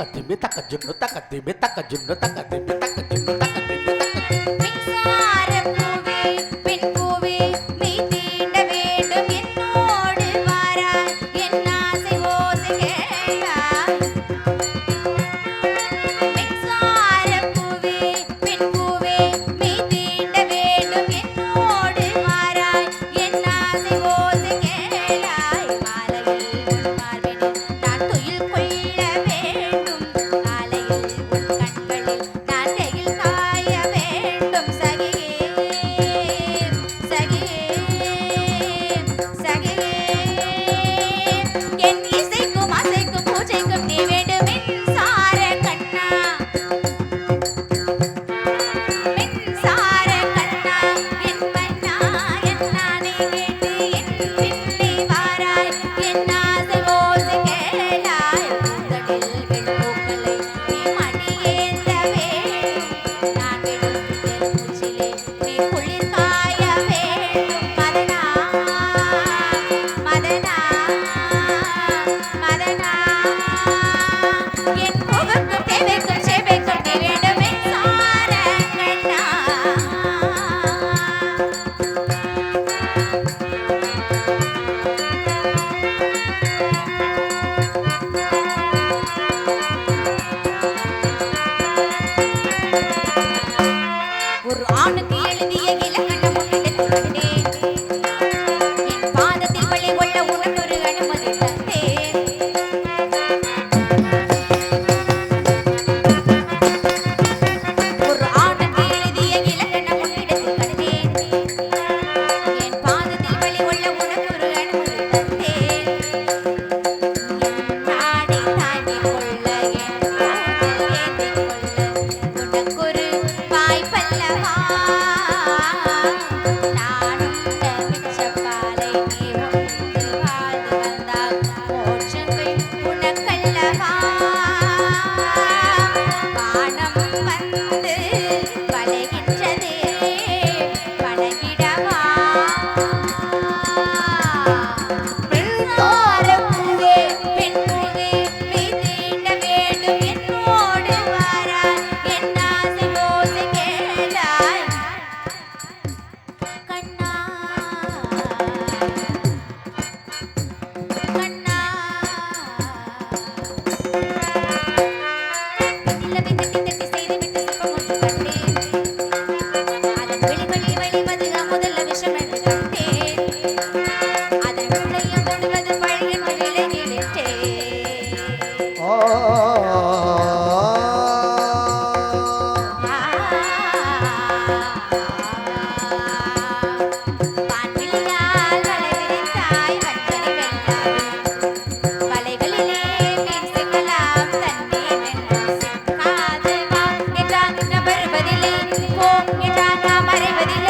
তাকা দিবে তাকার জন্য তাকা দিবে তাকার জন্য তাকা দিবে তাকার জন্য তাকা দিবে না। வழி வழி மதுரமா போம் எட்டாக்கா மறைவதில்லை